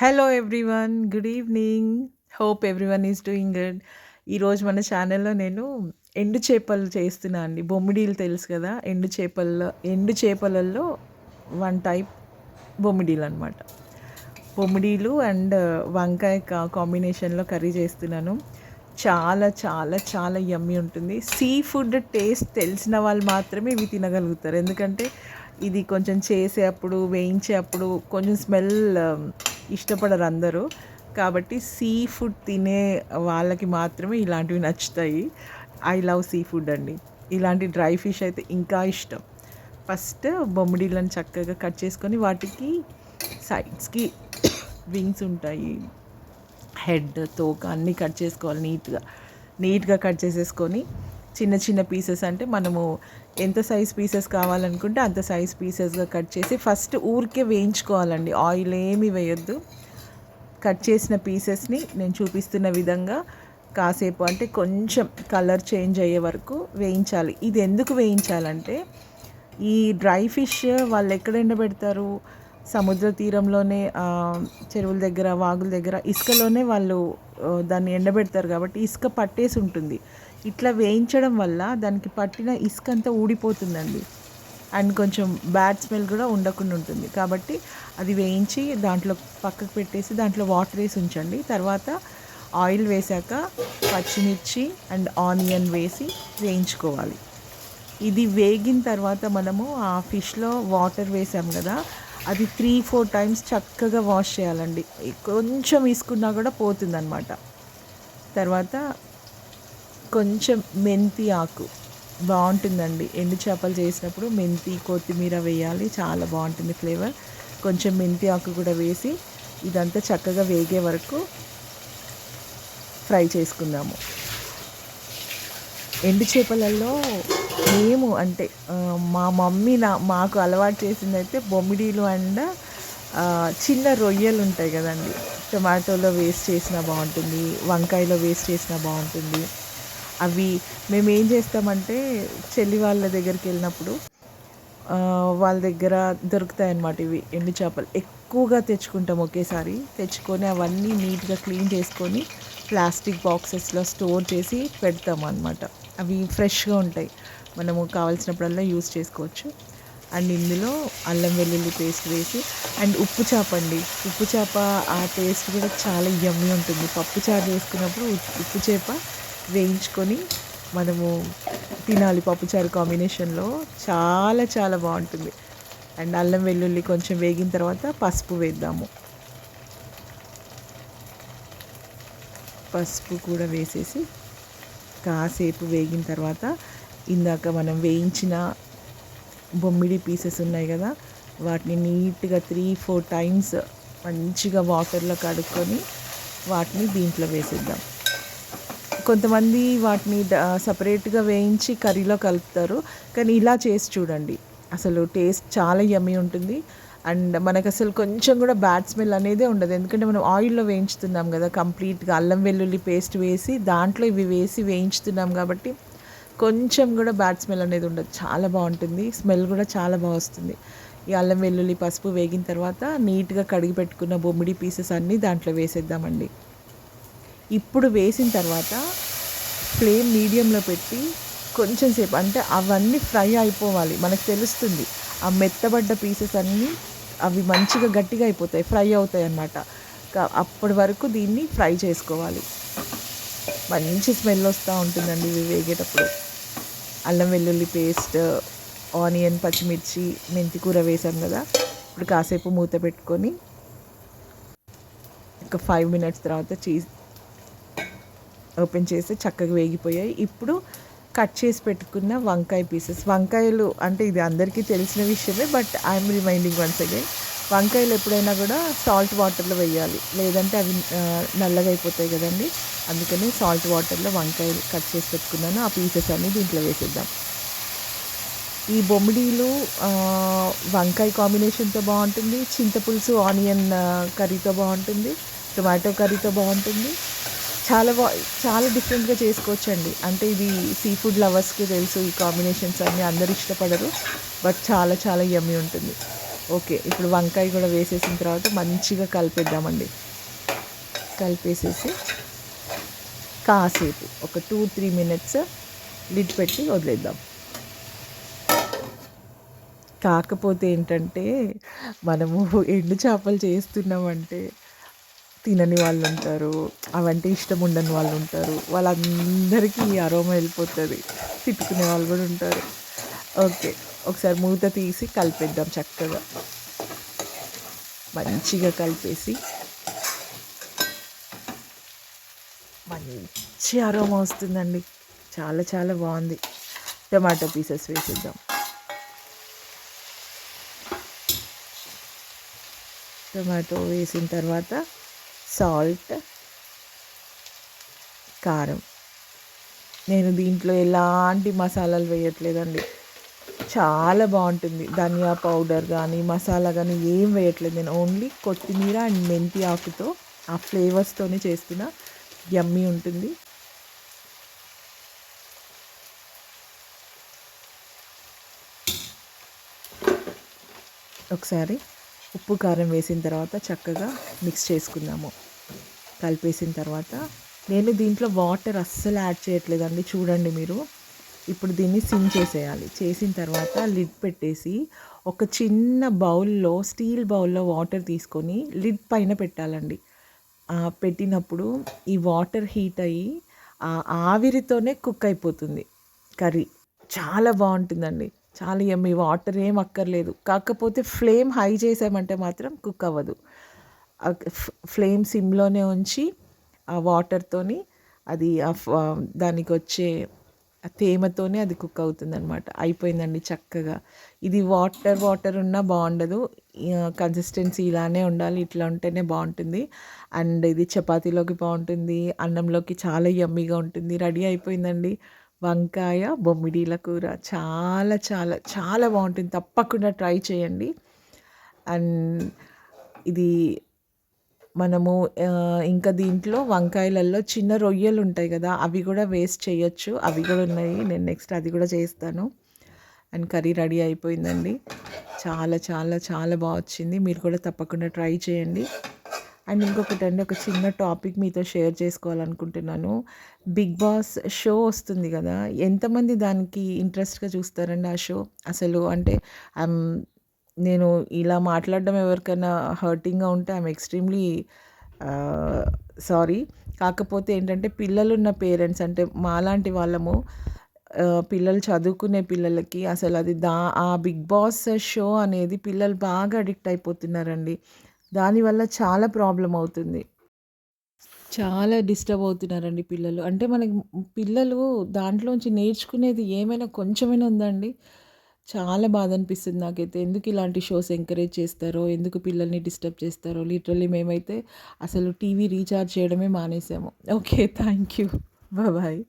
Hello everyone good evening hope everyone is doing good ఈరోజు మన ఛానల్లో నేను ఎండు చేపలు చేస్తున్నా అండి. బొమ్మిడీలు తెలుసు కదా? ఎండు చేపల్లో ఎండు చేపలలో వన్ టైప్ బొమ్మిడీలు అనమాట బొమ్మిడీలు అండ్ uh, వంకాయ కాంబినేషన్లో కర్రీ చేస్తున్నాను. చాలా చాలా చాలా యమ్మీ ఉంటుంది. సీ ఫుడ్ టేస్ట్ తెలిసిన వాళ్ళు మాత్రమే ఇవి తినగలుగుతారు. ఎందుకంటే ఇది కొంచెం చేసేటప్పుడు వేయించేటప్పుడు కొంచెం స్మెల్ ఇష్టపడరు అందరూ. కాబట్టి సీ ఫుడ్ తినే వాళ్ళకి మాత్రమే ఇలాంటివి నచ్చుతాయి. ఐ లవ్ సీ ఫుడ్ అండి. ఇలాంటి డ్రై ఫిష్ అయితే ఇంకా ఇష్టం. ఫస్ట్ బొమ్మిడీలను చక్కగా కట్ చేసుకొని వాటికి సైడ్స్కి వింగ్స్ ఉంటాయి. హెడ్ తోక అన్నీ కట్ చేసుకోవాలి నీట్గా. నీట్గా కట్ చేసేసుకొని చిన్న చిన్న పీసెస్ అంటే మనము ఎంత సైజ్ పీసెస్ కావాలనుకుంటే అంత సైజ్ పీసెస్గా కట్ చేసి ఫస్ట్ ఊరికే వేయించుకోవాలండి. ఆయిల్ ఏమి వేయొద్దు. కట్ చేసిన పీసెస్ని నేను చూపిస్తున్న విధంగా కాసేపు అంటే కొంచెం కలర్ చేంజ్ అయ్యే వరకు వేయించాలి. ఇది ఎందుకు వేయించాలంటే ఈ డ్రై ఫిష్ వాళ్ళు ఎక్కడ ఎండబెడతారు? సముద్ర తీరంలోనే చెరువుల దగ్గర వాగుల దగ్గర ఇసుకలోనే వాళ్ళు దాన్ని ఎండబెడతారు కాబట్టి ఇసుక పట్టేసి ఉంటుంది. ఇట్లా వేయించడం వల్ల దానికి పట్టిన ఇసుక అంతా ఊడిపోతుందండి. అండ్ కొంచెం బ్యాడ్ స్మెల్ కూడా ఉండకుండా ఉంటుంది. కాబట్టి అది వేయించి దాంట్లో పక్కకు పెట్టేసి దాంట్లో వాటర్ వేసి ఉంచండి. తర్వాత ఆయిల్ వేసాక పచ్చిమిర్చి అండ్ ఆనియన్ వేసి వేయించుకోవాలి. ఇది వేగిన తర్వాత మనము ఆ ఫిష్లో వాటర్ వేసాం కదా అది త్రీ ఫోర్ టైమ్స్ చక్కగా వాష్ చేయాలండి. కొంచెం వేసుకున్నా కూడా పోతుందన్నమాట. తర్వాత కొంచెం మెంతి ఆకు. బాగుంటుందండి. ఎండు చేపలు చేసినప్పుడు మెంతి కొత్తిమీర వేయాలి. చాలా బాగుంటుంది ఫ్లేవర్ కొంచెం మెంతి ఆకు కూడా వేసి ఇదంతా చక్కగా వేగే వరకు ఫ్రై చేసుకుందాము. ఎండు చేపలలో మేము అంటే మా మమ్మీ నా మాకు అలవాటు చేసింది అయితే బొమ్మిడీలు అండ్ చిన్న రొయ్యలు ఉంటాయి కదండి. టొమాటోలో వేస్ట్ చేసినా బాగుంటుంది వంకాయలో వేస్ట్ చేసినా బాగుంటుంది. అవి మేము ఏం చేస్తామంటే చెల్లి వాళ్ళ దగ్గరికి వెళ్ళినప్పుడు వాళ్ళ దగ్గర దొరుకుతాయి అన్నమాట ఇవి ఎండు చేపలు. ఎక్కువగా తెచ్చుకుంటాం ఒకేసారి. తెచ్చుకొని అవన్నీ నీట్గా క్లీన్ చేసుకొని ప్లాస్టిక్ బాక్సెస్లో స్టోర్ చేసి పెడతాం అనమాట అవి ఫ్రెష్గా ఉంటాయి. మనము కావాల్సినప్పుడల్లా యూస్ చేసుకోవచ్చు. అండ్ ఇందులో అల్లం వెల్లుల్లి పేస్ట్ వేసి అండ్ ఉప్పు చేప అండి. ఉప్పు చేప ఆ టేస్ట్ కూడా చాలా యమ్మీ ఉంటుంది. పప్పు చారు చేసుకున్నప్పుడు ఉప్పు చేప వేయించుకొని మనము తినాలి. పప్పుచారు కాంబినేషన్లో చాలా చాలా బాగుంటుంది. అండ్ అల్లం వెల్లుల్లి కొంచెం వేగిన తర్వాత పసుపు వేద్దాము. పసుపు కూడా వేసేసి కాసేపు వేగిన తర్వాత ఇందాక మనం వేయించిన బొమ్మిడి పీసెస్ ఉన్నాయి కదా వాటిని నీట్గా త్రీ ఫోర్ టైమ్స్ మంచిగా వాటర్లో కడుక్కొని వాటిని దీంట్లో వేసేద్దాం. కొంతమంది వాటిని సపరేట్గా వేయించి కర్రీలో కలుపుతారు కానీ ఇలా చేసి చూడండి. అసలు టేస్ట్ చాలా యమ్మీ ఉంటుంది. అండ్ మనకు అసలు కొంచెం కూడా బ్యాడ్ స్మెల్ అనేది ఉండదు. ఎందుకంటే మనం ఆయిల్లో వేయించుతున్నాం కదా కంప్లీట్గా అల్లం వెల్లుల్లి పేస్ట్ వేసి దాంట్లో ఇవి వేసి వేయించుతున్నాం కాబట్టి కొంచెం కూడా బ్యాడ్ స్మెల్ అనేది ఉండదు. చాలా బాగుంటుంది. స్మెల్ కూడా చాలా బాగా వస్తుంది. ఈ అల్లం వెల్లుల్లి పసుపు వేగిన తర్వాత నీట్గా కడిగి పెట్టుకున్న బొమ్మిడి పీసెస్ అన్నీ దాంట్లో వేసేద్దామండి. ఇప్పుడు వేసిన తర్వాత ఫ్లేమ్ మీడియంలో పెట్టి కొంచెం సేపు అంటే అవన్నీ ఫ్రై అయిపోవాలి. మనకు తెలుస్తుంది. ఆ మెత్తబడ్డ పీసెస్ అన్నీ అవి మంచిగా గట్టిగా అయిపోతాయి ఫ్రై అవుతాయి అన్నమాట. అప్పటి వరకు దీన్ని ఫ్రై చేసుకోవాలి. మంచి స్మెల్ వస్తూ ఉంటుందండి ఇవి వేగేటప్పుడు. అల్లం వెల్లుల్లి పేస్ట్ ఆనియన్ పచ్చిమిర్చి మెంతి కూర వేసాం కదా. ఇప్పుడు కాసేపు మూత పెట్టుకొని ఒక ఫైవ్ మినిట్స్ తర్వాత చీజ్ ఓపెన్ చేస్తే చక్కగా వేగిపోయాయి. ఇప్పుడు కట్ చేసి పెట్టుకున్న వంకాయ పీసెస్ వంకాయలు అంటే ఇది అందరికీ తెలిసిన విషయమే but I'm reminding once again వంకాయలు ఎప్పుడైనా కూడా సాల్ట్ వాటర్లో వేయాలి. లేదంటే అవి నల్లగా అయిపోతాయి కదండి. అందుకని సాల్ట్ వాటర్లో వంకాయలు కట్ చేసి పెట్టుకున్నాను. ఆ పీసెస్ అన్నీ దీంట్లో వేసేద్దాం. ఈ బొమ్మిడీలు వంకాయ కాంబినేషన్తో బాగుంటుంది. చింతపులుసు ఆనియన్ కర్రీతో బాగుంటుంది. టొమాటో కర్రీతో బాగుంటుంది. చాలా బా చాలా డిఫరెంట్గా చేసుకోవచ్చండి. అంటే ఇది సీ ఫుడ్ లవర్స్కి తెలుసు ఈ కాంబినేషన్స్ అన్నీ. అందరు ఇష్టపడరు. బట్ చాలా చాలా యమ్మీ ఉంటుంది. ఓకే ఇప్పుడు వంకాయ కూడా వేసేసిన తర్వాత మంచిగా కలిపేద్దామండి. కలిపేసేసి కాసేపు ఒక టూ త్రీ మినిట్స్ లిడ్ పెట్టి వదిలేద్దాం. కాకపోతే ఏంటంటే మనము ఎండు చేపలు చేస్తున్నామంటే తినని వాళ్ళు ఉంటారు అవంటే ఇష్టం ఉండని వాళ్ళు ఉంటారు వాళ్ళందరికీ ఈ అరోమ వెళ్ళిపోతుంది తిట్టుకునే వాళ్ళు కూడా ఉంటారు. ఓకే. ఒకసారి మూత తీసి కలిపేద్దాం చక్కగా. మంచిగా కలిపేసి. మంచి అరోమా వస్తుందండి. చాలా చాలా బాగుంది. టమాటో పీసెస్ వేసేద్దాం. టమాటో వేసిన తర్వాత సాల్ట్ కారం. నేను దీంట్లో ఎలాంటి మసాలాలు వేయట్లేదండి. చాలా బాగుంటుంది. ధనియా పౌడర్ కానీ మసాలా కానీ ఏం వేయట్లేదు నేను. ఓన్లీ కొత్తిమీర అండ్ మెంతి ఆకుతో ఆ ఫ్లేవర్స్తోనే చేస్తున్న యమ్మీ ఉంటుంది. ఒకసారి ఉప్పు కారం వేసిన తర్వాత చక్కగా మిక్స్ చేసుకుందాము. కలిపేసిన తర్వాత నేను దీంట్లో వాటర్ అస్సలు యాడ్ చేయట్లేదండి. చూడండి మీరు. ఇప్పుడు దీన్ని సిమ్ చేసేయాలి. చేసిన తర్వాత లిడ్ పెట్టేసి ఒక చిన్న బౌల్లో స్టీల్ బౌల్లో వాటర్ తీసుకొని లిడ్ పైన పెట్టాలండి. పెట్టినప్పుడు ఈ వాటర్ హీట్ అయ్యి ఆ ఆవిరితోనే కుక్ అయిపోతుంది కర్రీ. చాలా బాగుంటుందండి. చాలా ఎమ్మి వాటర్ ఏం అక్కర్లేదు. కాకపోతే ఫ్లేమ్ హై చేసామంటే మాత్రం కుక్ అవ్వదు. ఫ్లేమ్ సిమ్లోనే ఉంచి ఆ వాటర్తోని అది దానికి వచ్చే తేమతోనే అది కుక్ అవుతుంది అనమాట అయిపోయిందండి చక్కగా. ఇది వాటర్ వాటర్ ఉన్నా బాగుండదు. కన్సిస్టెన్సీ ఇలానే ఉండాలి ఇట్లా ఉంటేనే బాగుంటుంది. అండ్ ఇది చపాతీలోకి బాగుంటుంది అన్నంలోకి చాలా యమ్మీగా ఉంటుంది. రెడీ అయిపోయిందండి. వంకాయ బొమ్మిడీల కూర చాలా చాలా చాలా బాగుంటుంది. తప్పకుండా ట్రై చేయండి. అండ్ ఇది మనము ఇంకా దీంట్లో వంకాయలలో చిన్న రొయ్యలు ఉంటాయి కదా అవి కూడా వేస్ట్ చేయొచ్చు. అవి కూడా ఉన్నాయి. నేను నెక్స్ట్ అది కూడా చేస్తాను. అండ్ కర్రీ రెడీ అయిపోయిందండి. చాలా చాలా చాలా బాగా వచ్చింది. మీరు కూడా తప్పకుండా ట్రై చేయండి. అండ్ ఇంకొకటి అండి ఒక చిన్న టాపిక్ మీతో షేర్ చేసుకోవాలనుకుంటున్నాను. బిగ్ బాస్ షో వస్తుంది కదా ఎంతమంది దానికి ఇంట్రెస్ట్గా చూస్తారండి ఆ షో? అసలు అంటే నేను ఇలా మాట్లాడడం ఎవరికైనా హర్టింగ్గా ఉంటే ఐఎమ్ ఎక్స్ట్రీమ్లీ సారీ కాకపోతే ఏంటంటే పిల్లలున్న పేరెంట్స్ అంటే మాలాంటి వాళ్ళము పిల్లలు చదువుకునే పిల్లలకి అసలు అది దా ఆ బిగ్ బాస్ షో అనేది పిల్లలు బాగా అడిక్ట్ అయిపోతున్నారండి. దానివల్ల చాలా ప్రాబ్లం అవుతుంది. చాలా డిస్టర్బ్ అవుతున్నారండి పిల్లలు. అంటే మనకి పిల్లలు దాంట్లోంచి నేర్చుకునేది ఏమైనా కొంచెమైనా ఉందండి? చాలా బాధ అనిపిస్తుంది నాకైతే. ఎందుకు ఇలాంటి షోస్ ఎంకరేజ్ చేస్తారో ఎందుకు పిల్లల్ని డిస్టర్బ్ చేస్తారో లిటరల్లీ మేమైతే అసలు టీవీ రీఛార్జ్ చేయడమే మానేసాము. Okay thank you bye.